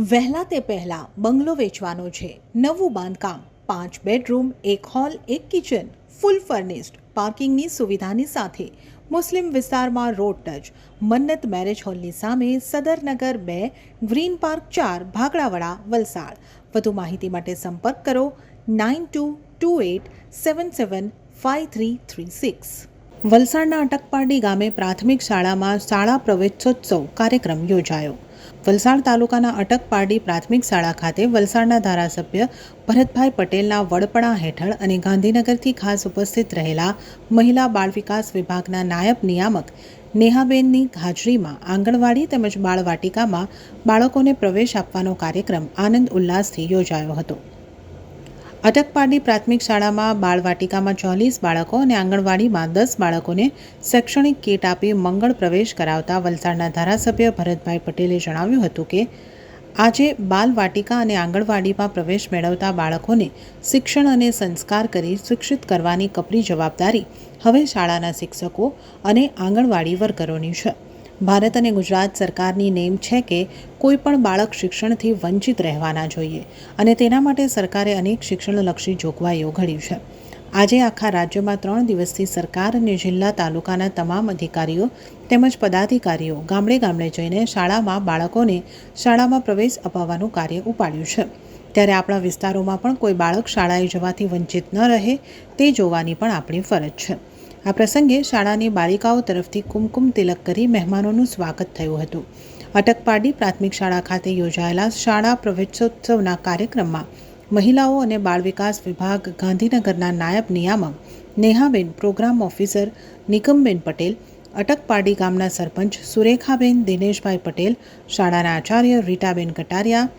વહેલા તે પહેલા બંગલો વેચવાનો છે. નવું બાંધકામ, પાંચ બેડરૂમ, એક હોલ, એક કિચન, ફૂલ ફર્નિશ્ડ, પાર્કિંગની સુવિધાની સાથે. મુસ્લિમ વિસ્તારમાં રોડ ટચ, મન્નત મેરેજ હોલની સામે સદરનગર બે, ગ્રીન પાર્ક ચાર, ભાગડાવાડા, વલસાડ. વધુ માહિતી માટે સંપર્ક કરો nine two two eight seven seven five three three six. વલસાડના અટકપાડી ગામે પ્રાથમિક શાળામાં શાળા પ્રવેશોત્સવ કાર્યક્રમ યોજાયો. વલસાડ તાલુકાના અટકપારડી પ્રાથમિક શાળા ખાતે વલસાડના ધારાસભ્ય ભરતભાઈ પટેલના વડપણા હેઠળ અને ગાંધીનગરથી ખાસ ઉપસ્થિત રહેલા મહિલા બાળ વિકાસ વિભાગના નાયબ નિયામક નેહાબેનની હાજરીમાં આંગણવાડી તેમજ બાળવાટિકામાં બાળકોને પ્રવેશ આપવાનો કાર્યક્રમ આનંદ ઉલ્લાસથી યોજાયો હતો. અટકપારડી પ્રાથમિક શાળામાં બાળવાટિકામાં ચોલીસ બાળકો અને આંગણવાડીમાં દસ બાળકોને શૈક્ષણિક કીટ આપી મંગળ પ્રવેશ કરાવતા વલસાડના ધારાસભ્ય ભરતભાઈ પટેલે જણાવ્યું હતું કે, આજે બાલવાટિકા અને આંગણવાડીમાં પ્રવેશ મેળવતા બાળકોને શિક્ષણ અને સંસ્કાર કરી શિક્ષિત કરવાની કપરી જવાબદારી હવે શાળાના શિક્ષકો અને આંગણવાડી વર્કરોની છે. ભારત અને ગુજરાત સરકારની નેમ છે કે કોઈ પણ બાળક શિક્ષણથી વંચિત રહેવાના જોઈએ અને તેના માટે સરકારે અનેક શિક્ષણલક્ષી જોગવાઈઓ ઘડી છે. આજે આખા રાજ્યમાં ત્રણ દિવસથી સરકાર અને જિલ્લા તાલુકાના તમામ અધિકારીઓ તેમજ પદાધિકારીઓ ગામડે ગામડે જઈને શાળામાં બાળકોને શાળામાં પ્રવેશ અપાવવાનું કાર્ય ઉપાડ્યું છે. ત્યારે આપણા વિસ્તારોમાં પણ કોઈ બાળક શાળાએ જવાથી વંચિત ન રહે તે જોવાની પણ આપણી ફરજ છે. આ પ્રસંગે શાળાની બાલિકાઓ તરફથી કુમકુમ તિલક કરી મહેમાનોનું સ્વાગત થયું હતું. અટકપાડી પ્રાથમિક શાળા ખાતે યોજાયેલા શાળા પ્રવેશોત્સવના કાર્યક્રમમાં મહિલાઓ અને બાળ વિકાસ વિભાગ, ગાંધીનગરના નાયબ નિયામક નેહાબેન, પ્રોગ્રામ ઓફિસર નિકમબેન પટેલ, અટકપાડી ગામના સરપંચ સુરેખાબેન, દિનેશભાઈ પટેલ, શાળાના આચાર્ય રીટાબેન કટારિયા,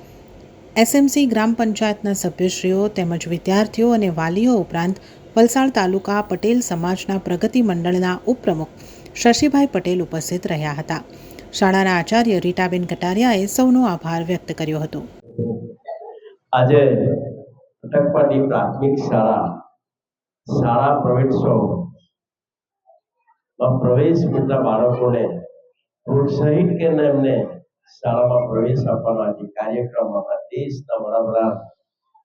એસએમસી ગ્રામ પંચાયતના સભ્યશ્રીઓ તેમજ વિદ્યાર્થીઓ અને વાલીઓ ઉપરાંત વલસાડ તાલુકા પટેલ સમાજના પ્રગતિ મંડળના ઉપપ્રમુખ શશીભાઈ પટેલ ઉપસ્થિત રહ્યા હતા. શાળાના આચાર્ય રીટાબેન કટારિયાએ સૌનો આભાર વ્યક્ત કર્યો હતો. આજે અટકપાડી પ્રાથમિક શાળા શાળા પ્રવેશોત્સવ પ્રવેશ મેળવતા બાળકોને પ્રોત્સાહિત કરીને એમને શાળામાં પ્રવેશ આપવાનો આજે કાર્યક્રમ આપણા દેશના વડાપ્રધાન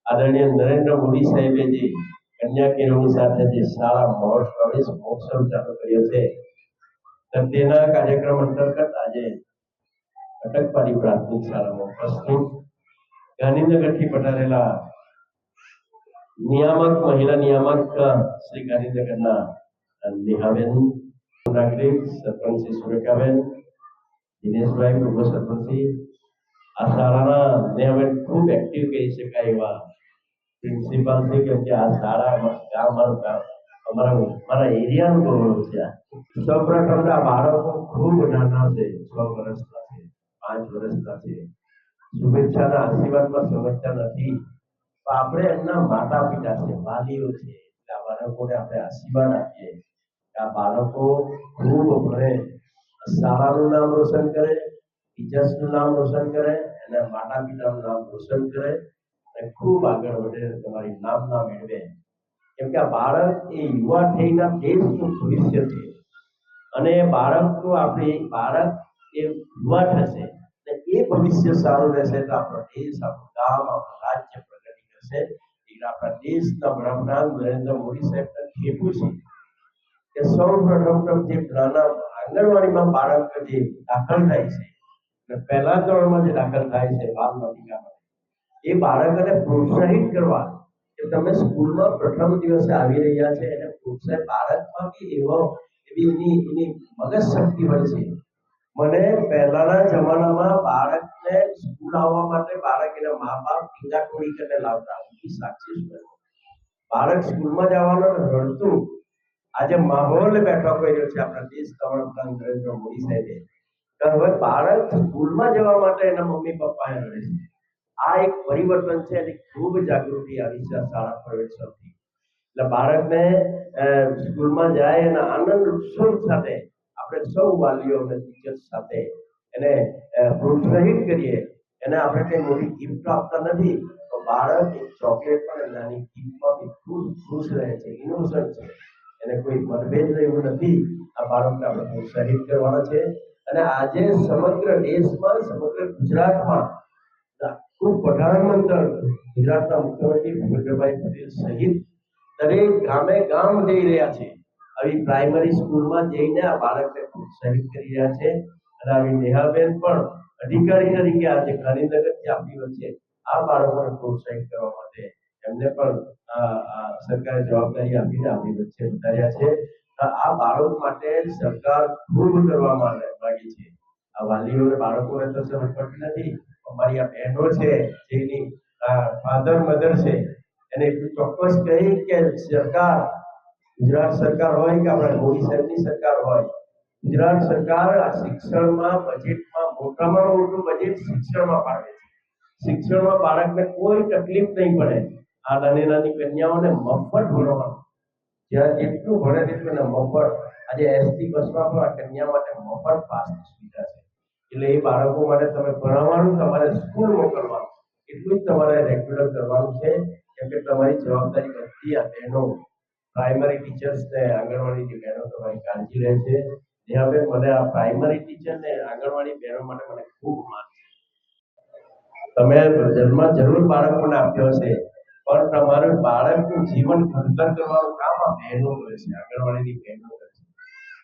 આદરણીય નરેન્દ્ર મોદી સાહેબે જે કન્યા કેળવણી સાથે જે શાળા મહોત્સવ પ્રવેશ મહોત્સવ ચાલુ કર્યો છે તો તેના કાર્યક્રમ અંતર્ગત આજે અટકપાડી પ્રાથમિક શાળામાં પ્રસ્તુત ગાંધીનગરથી પધારેલા નિયામક મહિલા નિયામક શ્રી ગાંધીનગરના નેહાબેન નાગરિક સરપંચ શ્રી સુરેખાબેન દિનેશભાઈ પૂર્વ સરપંચી આ શાળાના નેહાબેન ખૂબ એક્ટિવ કહી શકાય એવા પ્રિન્સિપાલ છે કેમ કે આ શાળા ગામ અમારા મારા એરિયાનું ગૌરવ છે. સૌપ્રથમ આ બાળકો ખૂબ નાના છે, છ વર્ષના છે, પાંચ વર્ષના છે. શુભેચ્છાના આશીર્વાદમાં સમજતા નથી. આપણે એમના માતા પિતા છે, વાલીઓ છે આ બાળકોને આપણે આશીર્વાદ આપીએ. આ બાળકો ખૂબ ભણે. શાળાનું નામ રોશન કરે, ટીચર્સનું નામ રોશન કરે, એના માતા પિતાનું નામ રોશન કરે. અને ખૂબ આગળ વધે તમારી નામના મેળવે કેમ કે આ બાળક એ યુવા થઈને દેશનું ભવિષ્ય છે. અને બાળકનું આપણે બાળક એ યુવા થશે અને એ ભવિષ્ય સારું રહેશે તો આપણો દેશ, આપણું ગામ, આપણું રાજ્ય પ્રગતિ કરશે. એટલે આપણા દેશના વડાપ્રધાન નરેન્દ્ર મોદી સાહેબના હેતુ છે કે સૌ પ્રથમ જે નાના આંગણવાડીમાં બાળક જે દાખલ થાય છે. પહેલા ધોરણમાં જે દાખલ થાય છે બાલ વાટિકામાં એ બાળકોને પ્રોત્સાહિત કરવા કે તમે સ્કૂલમાં પ્રથમ દિવસે આવી રહ્યા છે એને પ્રોત્સાહિત બાળકમાં બી એવો, એવી એની એની મગજ શક્તિ હોય છે. મને પહેલાના જમાનામાં બાળકને સ્કૂલ આવવા માટે બાળક એના મા બાપ ટોળી કરીને લાવતા. એ છું બાળક સ્કૂલમાં જવાનું રડતું. આજે માહોલ બેઠો કર્યો છે આપણા દેશ વડાપ્રધાન નરેન્દ્ર મોદી સાહેબે. બાળક સ્કૂલમાં જવા માટે એના મમ્મી પપ્પાએ રડે છે. આ એક પરિવર્તન છે, અને ખૂબ જાગૃતિ આવી છે શાળા પ્રવેશવાથી એટલે બાળકને સ્કૂલમાં જાય અને આનંદ ઉત્સવ સાથે, આપણે સૌ વાલીઓ અને ટીચર્સ સાથે એને પ્રોત્સાહિત કરીએ. એને આપણે કઈ મોટી ગિફ્ટ આપતા નથી, તો બાળક એક ચોકલેટ પણ નાની ગિફ્ટમાં ખૂબ ખુશ રહે છે ઇનોસન્ટ છે. એને કોઈ મતભેદ રહેવું નથી, આ બાળકને આપણે પ્રોત્સાહિત કરવાના છે. અને આજે સમગ્ર દેશમાં, સમગ્ર ગુજરાતમાં હું પ્રધાનમંત્રી ગુજરાતના મુખ્યમંત્રી ભૂપેન્દ્રભાઈ પટેલ સહિત દરેક ગામે ગામ જઈ રહ્યા છે. આવી પ્રાઇમરી સ્કૂલમાં જઈને આ બાળકને પ્રોત્સાહિત કરી રહ્યા છે. અને આવી નેહાબેન પણ અધિકારી તરીકે આજે ગાંધીનગરથી આપણી વચ્ચે આ બાળકોને પ્રોત્સાહિત કરવા માટે એમને પણ સરકારે જવાબદારી આપીને આપણી વચ્ચે ઉતાર્યા છે. આ બાળક માટે સરકાર ખૂબ કરવા માંગે છે. આ વાલીઓને બાળકોને તો સમજ પડતી નથી. અમારી આ બહેનો છે, જેની ફાધર મધર છે, એને ચોક્કસ કહી કે સરકાર, ગુજરાત સરકાર હોય કે આપણા મોદી સાહેબની સરકાર હોય, ગુજરાત સરકાર આ શિક્ષણમાં બજેટમાં મોટામાં મોટું બજેટ શિક્ષણમાં પાડે છે. શિક્ષણમાં બાળકને કોઈ તકલીફ નહીં પડે. આ નાની નાની કન્યાઓને મફત ભણવાનું. જ્યાં જેટલું ભણે તેટલું મફત. આજે એસટી બસમાં પણ આ કન્યા માટે મફત પાસની સુવિધા છે. એટલે એ બાળકો માટે તમે ભણાવવાનું, તમારે સ્કૂલ મોકલવાનું. એટલું જ તમારે રેગ્યુલર કરવાનું છે, કેમ કે તમારી જવાબદારી બધી આ બહેનો પ્રાઇમરી ટીચર્સ ને આંગણવાડી બહેનો તમારી કાળજી રહે છે. હવે મને આ પ્રાઇમરી ટીચર ને આંગણવાડી બહેનો માટે મને ખૂબ માન છે. તમે જન્મ, જરૂર બાળકોને આપ્યો હશે, પણ તમારું બાળકનું જીવન ઘડતર કરવાનું કામ આ બહેનો કરે છે આંગણવાડીની બહેનો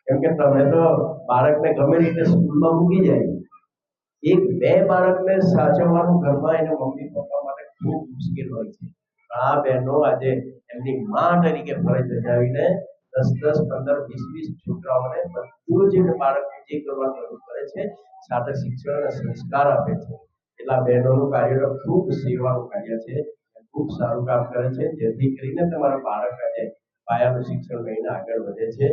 કેમ કે તમે તો બાળકને ગમે રીતે સ્કૂલમાં મૂકી જાય. એક, બે બાળકને સાચવવાનું ઘરમાં એને મમ્મી પપ્પા માટે ખૂબ મુશ્કેલ હોય છે. આ બહેનો આજે એમની માં તરીકે ફરજ બજાવીને દસ દસ, પંદર, વીસ વીસ છોકરાઓને બધું જ બાળકને જે કરવાનું જરૂર કરે છે, સાથે શિક્ષણ અને સંસ્કાર આપે છે. એટલા બહેનોનું કાર્ય ખૂબ સેવાનું કાર્ય છે ખૂબ સારું કામ કરે છે. જેથી કરીને તમારા બાળક આજે પાયાનું શિક્ષણ લઈને આગળ વધે છે.